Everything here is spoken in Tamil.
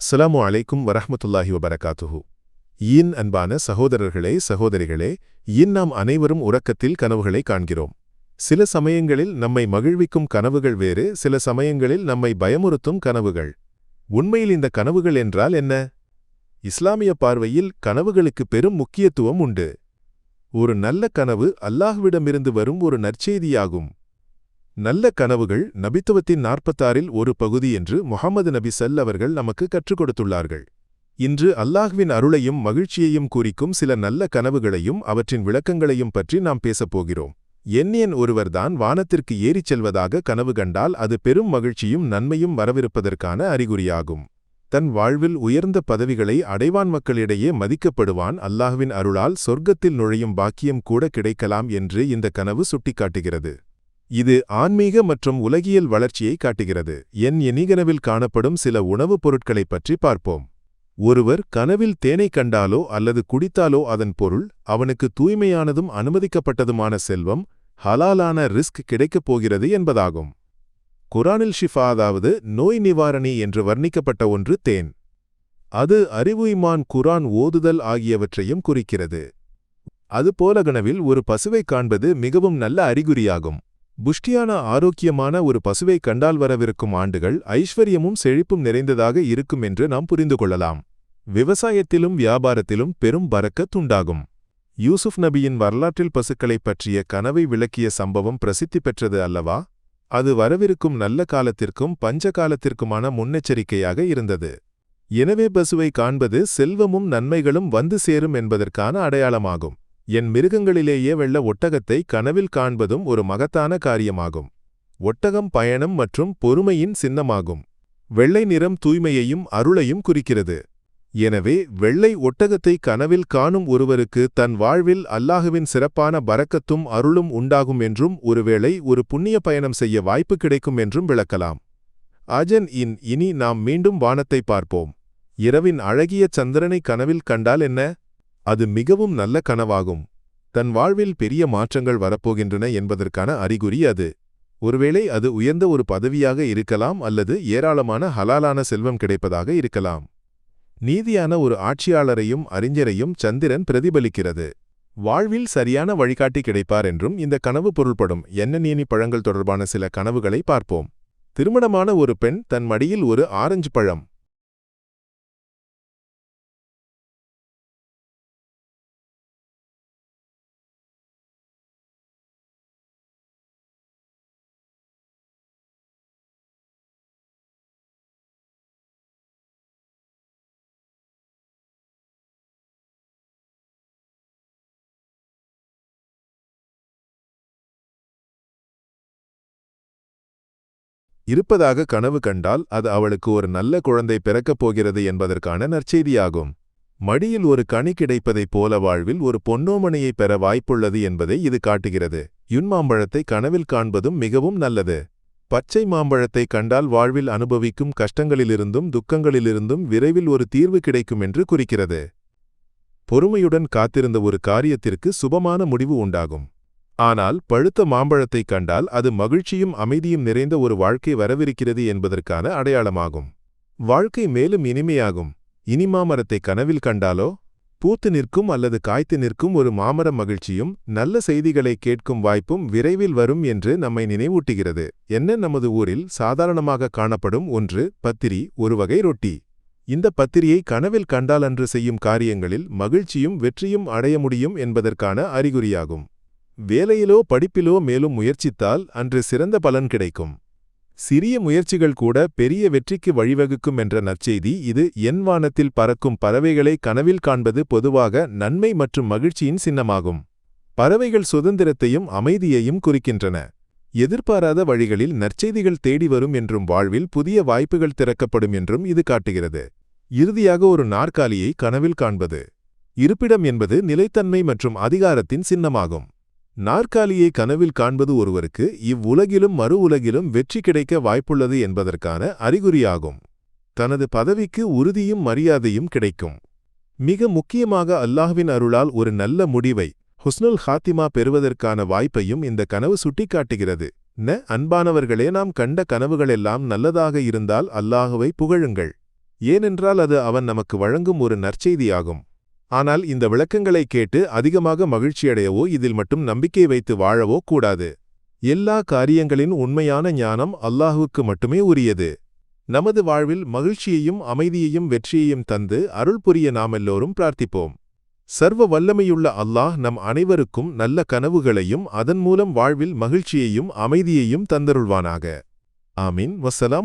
அஸ்லாமு அலைக்கும் வரஹமத்துல்லாஹி வபரகாத்துஹு. ஈன் அன்பான சகோதரர்களே சகோதரிகளே இன் நாம் அனைவரும் உறக்கத்தில் கனவுகளை காண்கிறோம். சில சமயங்களில் நம்மை மகிழ்விக்கும் கனவுகள் வேறு சில சமயங்களில் நம்மை பயமுறுத்தும் கனவுகள். உண்மையில் இந்த கனவுகள் என்றால் என்ன? இஸ்லாமிய பார்வையில் கனவுகளுக்கு பெரும் முக்கியத்துவம் உண்டு. ஒரு நல்ல கனவு அல்லாஹ்விடமிருந்து வரும் ஒரு நற்செய்தியாகும். நல்ல கனவுகள் நபித்துவத்தின் நாற்பத்தாறில் ஒரு பகுதி என்று முகமது நபி செல் அவர்கள் நமக்கு கற்றுக் கொடுத்துள்ளார்கள். இன்று அல்லாஹ்வின் அருளையும் மகிழ்ச்சியையும் குறிக்கும் சில நல்ல கனவுகளையும் அவற்றின் விளக்கங்களையும் பற்றி நாம் பேசப் போகிறோம். எண்ணியன் ஒருவர்தான் வானத்திற்கு ஏறிச் செல்வதாக கனவு கண்டால் அது பெரும் மகிழ்ச்சியும் நன்மையும் வரவிருப்பதற்கான அறிகுறியாகும். தன் வாழ்வில் உயர்ந்த பதவிகளை அடைவான் மக்களிடையே மதிக்கப்படுவான் அல்லாஹ்வின் அருளால் சொர்க்கத்தில் நுழையும் பாக்கியம் கூட கிடைக்கலாம் என்று இந்த கனவு சுட்டிக்காட்டுகிறது. இது ஆன்மீக மற்றும் உலகியல் வளர்ச்சியை காட்டுகிறது. என் எனிகனவில் காணப்படும் சில உணவுப் பொருட்களைப் பற்றி பார்ப்போம். ஒருவர் கனவில் தேனை கண்டாலோ அல்லது குடித்தாலோ அதன் பொருள் அவனுக்கு தூய்மையானதும் அனுமதிக்கப்பட்டதுமான செல்வம் ஹலாலான ரிஸ்க் கிடைக்கப் போகிறது என்பதாகும். குரானில் ஷிஃபா அதாவது நோய் நிவாரணி என்று வர்ணிக்கப்பட்ட ஒன்று தேன். அது அறிவுய்மான் குரான் ஓதுதல் ஆகியவற்றையும் குறிக்கிறது. அதுபோல கனவில் ஒரு பசுவை காண்பது மிகவும் நல்ல அறிகுறியாகும். புஷ்டியான ஆரோக்கியமான ஒரு பசுவை கண்டால் வரவிருக்கும் ஆண்டுகள் ஐஸ்வர்யமும் செழிப்பும் நிறைந்ததாக இருக்கும் என்று நாம் புரிந்து கொள்ளலாம். விவசாயத்திலும் வியாபாரத்திலும் பெரும் பறக்கத் உண்டாகும் யூசுப் நபியின் வரலாற்றில் பசுக்களைப் பற்றிய கனவை விளக்கிய சம்பவம் பிரசித்தி பெற்றது அல்லவா? அது வரவிருக்கும் நல்ல காலத்திற்கும் பஞ்ச காலத்திற்குமான முன்னெச்சரிக்கையாக இருந்தது. எனவே பசுவை காண்பது செல்வமும் நன்மைகளும் வந்து சேரும் என்பதற்கான அடையாளமாகும். என் மிருகங்களிலேயே வெள்ள ஒட்டகத்தை கனவில் காண்பதும் ஒரு மகத்தான காரியமாகும். ஒட்டகம் பயணம் மற்றும் பொறுமையின் சின்னமாகும். வெள்ளை நிறம் தூய்மையையும் அருளையும் குறிக்கிறது. எனவே வெள்ளை ஒட்டகத்தை கனவில் காணும் ஒருவருக்கு தன் வாழ்வில் அல்லாஹுவின் சிறப்பான பறக்கத்தும் அருளும் உண்டாகும் என்றும் ஒருவேளை ஒரு புண்ணிய பயணம் செய்ய வாய்ப்பு கிடைக்கும் என்றும் விளக்கலாம். அஜன் இன் இனி நாம் மீண்டும் வானத்தை பார்ப்போம். இரவின் அழகிய சந்திரனை கனவில் கண்டால் என்ன? அது மிகவும் நல்ல கனவாகும். தன் வாழ்வில் பெரிய மாற்றங்கள் வரப்போகின்றன என்பதற்கான அறிகுறி அது. ஒருவேளை அது உயர்ந்த ஒரு பதவியாக இருக்கலாம் அல்லது ஏராளமான ஹலாலான செல்வம் கிடைப்பதாக இருக்கலாம். நீதியான ஒரு ஆட்சியாளரையும் அறிஞரையும் சந்திரன் பிரதிபலிக்கிறது. வாழ்வில் சரியான வழிகாட்டி கிடைப்பார் என்றும் இந்த கனவு பொருள்படும். என்ன நீனி பழங்கள் தொடர்பான சில கனவுகளை பார்ப்போம். திருமணமான ஒரு பெண் தன் மடியில் ஒரு ஆரஞ்சு பழம். இருப்பதாக கனவு கண்டால் அது அவளுக்கு ஒரு நல்ல குழந்தை பிறக்கப் போகிறது என்பதற்கான நற்செய்தியாகும். மடியில் ஒரு கனி கிடைப்பதைப் போல வாழ்வில் ஒரு பொன்னோமனையை பெற வாய்ப்புள்ளது என்பதை இது காட்டுகிறது. யுன்மாம்பழத்தை கனவில் காண்பதும் மிகவும் நல்லது. பச்சை மாம்பழத்தை கண்டால் வாழ்வில் அனுபவிக்கும் கஷ்டங்களிலிருந்தும் துக்கங்களிலிருந்தும் விரைவில் ஒரு தீர்வு கிடைக்கும் என்று குறிக்கிறது. பொறுமையுடன் காத்திருந்த ஒரு காரியத்திற்கு சுபமான முடிவு உண்டாகும். ஆனால் பழுத்த மாம்பழத்தை கண்டால் அது மகிழ்ச்சியும் அமைதியும் நிறைந்த ஒரு வாழ்க்கை வரவிருக்கிறது என்பதற்கான அடையாளமாகும். வாழ்க்கை மேலும் இனிமையாகும். இனி மாமரத்தை கனவில் கண்டாலோ? பூத்து நிற்கும் அல்லது காய்த்து நிற்கும் ஒரு மாமர மகிழ்ச்சியும் நல்ல செய்திகளை கேட்கும் வாய்ப்பும் விரைவில் வரும் என்று நம்மை நினைவூட்டுகிறது. என்ன? நமது ஊரில் சாதாரணமாக காணப்படும் ஒன்று பத்திரி ஒரு வகை ரொட்டி. இந்த பத்திரியை கனவில் கண்டாலன்று செய்யும் காரியங்களில் மகிழ்ச்சியும் வெற்றியும் அடைய முடியும் என்பதற்கான அறிகுறியாகும். வேலையிலோ படிப்பிலோ மேலும் முயற்சித்தால் அன்று சிறந்த பலன் கிடைக்கும். சிறிய முயற்சிகள் கூட பெரிய வெற்றிக்கு வழிவகுக்கும் என்ற நற்செய்தி இது என் வானத்தில் பறக்கும் பறவைகளை கனவில் காண்பது பொதுவாக நன்மை மற்றும் மகிழ்ச்சியின் சின்னமாகும். பறவைகள் சுதந்திரத்தையும் அமைதியையும் குறிக்கின்றன. எதிர்பாராத வழிகளில் நற்செய்திகள் தேடி வரும் என்றும் வாழ்வில் புதிய வாய்ப்புகள் திறக்கப்படும் என்றும் இது காட்டுகிறது. இறுதியாக ஒரு நாற்காலியை கனவில் காண்பது. இருப்பிடம் என்பது நிலைத்தன்மை மற்றும் அதிகாரத்தின் சின்னமாகும். நாற்காலியை கனவில் காண்பது ஒருவருக்கு இவ்வுலகிலும் மறு உலகிலும் வெற்றி கிடைக்க வாய்ப்புள்ளது என்பதற்கான அறிகுறியாகும். தனது பதவிக்கு உறுதியும் மரியாதையும் கிடைக்கும். மிக முக்கியமாக அல்லாஹ்வின் அருளால் ஒரு நல்ல முடிவை ஹுஸ்னுல் ஹாத்திமா பெறுவதற்கான வாய்ப்பையும் இந்த கனவு சுட்டிக்காட்டுகிறது. ந அன்பானவர்களே நாம் கண்ட கனவுகளெல்லாம் நல்லதாக இருந்தால் அல்லாஹுவை புகழுங்கள். ஏனென்றால் அது அவன் நமக்கு வழங்கும் ஒரு நற்செய்தியாகும். ஆனால் இந்த விளக்கங்களை கேட்டு அதிகமாக மகிழ்ச்சியடையவோ இதில் மட்டும் நம்பிக்கை வைத்து வாழவோ கூடாது. எல்லா காரியங்களின் உண்மையான ஞானம் அல்லாஹுக்கு மட்டுமே உரியது. நமது வாழ்வில் மகிழ்ச்சியையும் அமைதியையும் வெற்றியையும் தந்து அருள் புரிய நாமெல்லோரும் பிரார்த்திப்போம். சர்வ வல்லமையுள்ள அல்லாஹ் நம் அனைவருக்கும் நல்ல கனவுகளையும் அதன் மூலம் வாழ்வில் மகிழ்ச்சியையும் அமைதியையும் தந்தருள்வானாக. ஆமீன். வசலாம்